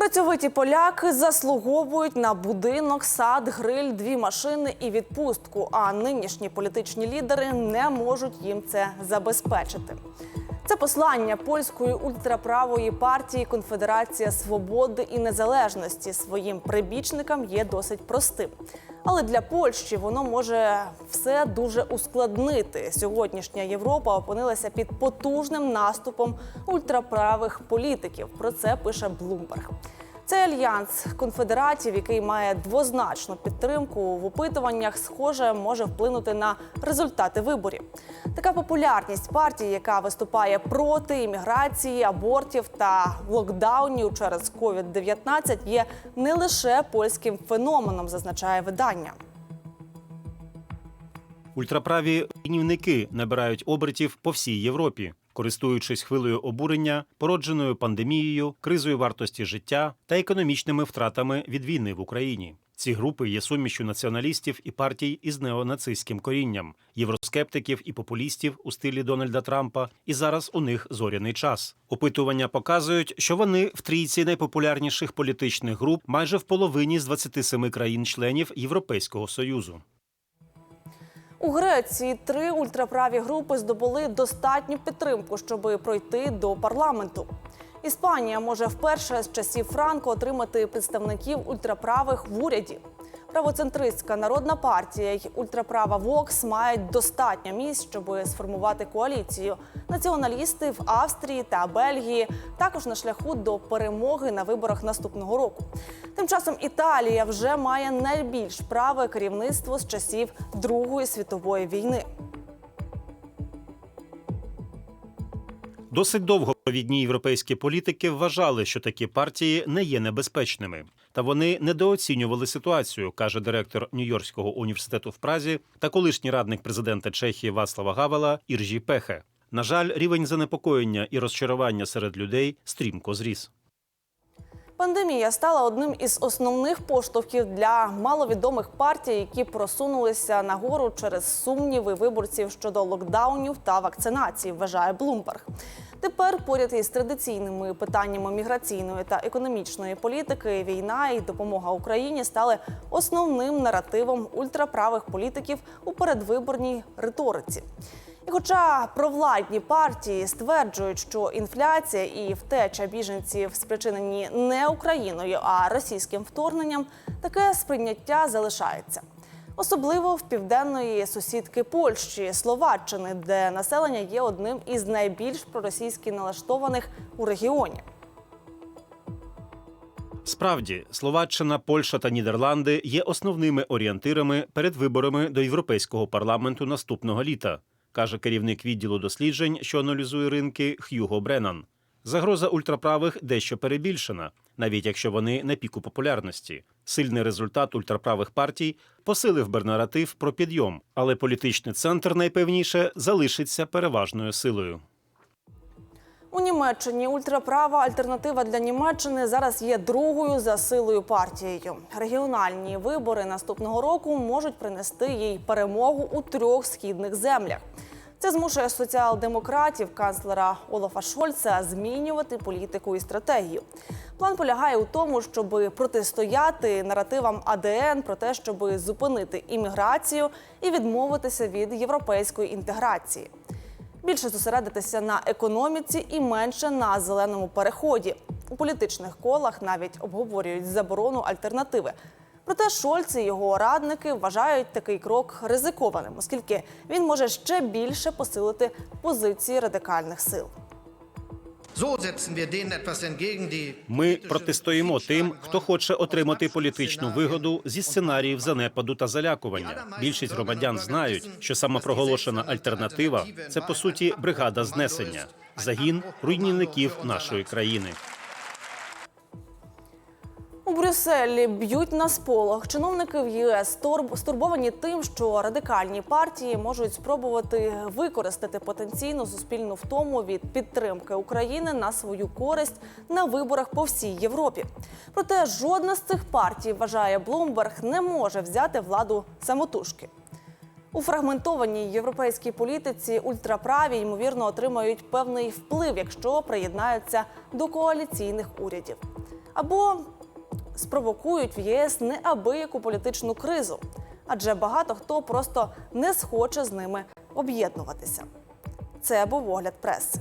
Працьовиті поляки заслуговують на будинок, сад, гриль, дві машини і відпустку. А нинішні політичні лідери не можуть їм це забезпечити. Це послання польської ультраправої партії Конфедерація Свободи і Незалежності своїм прибічникам є досить простим. Але для Польщі воно може все дуже ускладнити. Сьогоднішня Європа опинилася під потужним наступом ультраправих політиків. Про це пише Блумберг. Цей альянс конфедератів, який має двозначну підтримку в опитуваннях, схоже, може вплинути на результати виборів. Така популярність партії, яка виступає проти імміграції, абортів та локдаунів через COVID-19, є не лише польським феноменом, зазначає видання. Ультраправі руйнівники набирають обертів по всій Європі, користуючись хвилею обурення, породженою пандемією, кризою вартості життя та економічними втратами від війни в Україні. Ці групи є сумішю націоналістів і партій із неонацистським корінням, євроскептиків і популістів у стилі Дональда Трампа. І зараз у них зоряний час. Опитування показують, що вони в трійці найпопулярніших політичних груп майже в половині з 27 країн-членів Європейського союзу. У Греції три ультраправі групи здобули достатню підтримку, щоб пройти до парламенту. Іспанія може вперше з часів Франко отримати представників ультраправих в уряді. Правоцентристська народна партія й ультраправа Вокс мають достатньо місць, щоб сформувати коаліцію. Націоналісти в Австрії та Бельгії також на шляху до перемоги на виборах наступного року. Тим часом Італія вже має найбільш праве керівництво з часів Другої світової війни. Досить довго провідні європейські політики вважали, що такі партії не є небезпечними, та вони недооцінювали ситуацію, каже директор Нью-Йоркського університету в Празі та колишній радник президента Чехії Вацлава Гавела Іржі Пехе. На жаль, рівень занепокоєння і розчарування серед людей стрімко зріс. Пандемія стала одним із основних поштовхів для маловідомих партій, які просунулися нагору через сумніви виборців щодо локдаунів та вакцинації, вважає Блумберг. Тепер поряд із традиційними питаннями міграційної та економічної політики, війна і допомога Україні стали основним наративом ультраправих політиків у передвиборній риториці. І хоча провладні партії стверджують, що інфляція і втеча біженців спричинені не Україною, а російським вторгненням, таке сприйняття залишається. Особливо в південної сусідки Польщі, Словаччини, де населення є одним із найбільш проросійськи налаштованих у регіоні. Справді, Словаччина, Польща та Нідерланди є основними орієнтирами перед виборами до Європейського парламенту наступного літа, каже керівник відділу досліджень, що аналізує ринки Х'юго Бреннан. Загроза ультраправих дещо перебільшена, навіть якщо вони на піку популярності. Сильний результат ультраправих партій посилив би наратив про підйом, але політичний центр найпевніше залишиться переважною силою. У Німеччині ультраправа альтернатива для Німеччини зараз є другою за силою партією. Регіональні вибори наступного року можуть принести їй перемогу у трьох східних землях. Це змушує соціал-демократів канцлера Олафа Шольца змінювати політику і стратегію. План полягає у тому, щоб протистояти наративам АДН про те, щоб зупинити імміграцію і відмовитися від європейської інтеграції. Більше зосередитися на економіці і менше на зеленому переході. У політичних колах навіть обговорюють заборону альтернативи. Проте Шольц і його радники вважають такий крок ризикованим, оскільки він може ще більше посилити позиції радикальних сил. Ми протистоїмо тим, хто хоче отримати політичну вигоду зі сценаріїв занепаду та залякування. Більшість громадян знають, що самопроголошена альтернатива це по суті бригада знесення, загін руйнівників нашої країни. Брюсселі б'ють на сполох. Чиновники в ЄС стурбовані тим, що радикальні партії можуть спробувати використати потенційну суспільну втому від підтримки України на свою користь на виборах по всій Європі. Проте жодна з цих партій, вважає Блумберг, не може взяти владу самотужки. У фрагментованій європейській політиці ультраправі ймовірно отримають певний вплив, якщо приєднаються до коаліційних урядів. або спровокують в ЄС неабияку політичну кризу, адже багато хто просто не схоче з ними об'єднуватися. Це був огляд преси.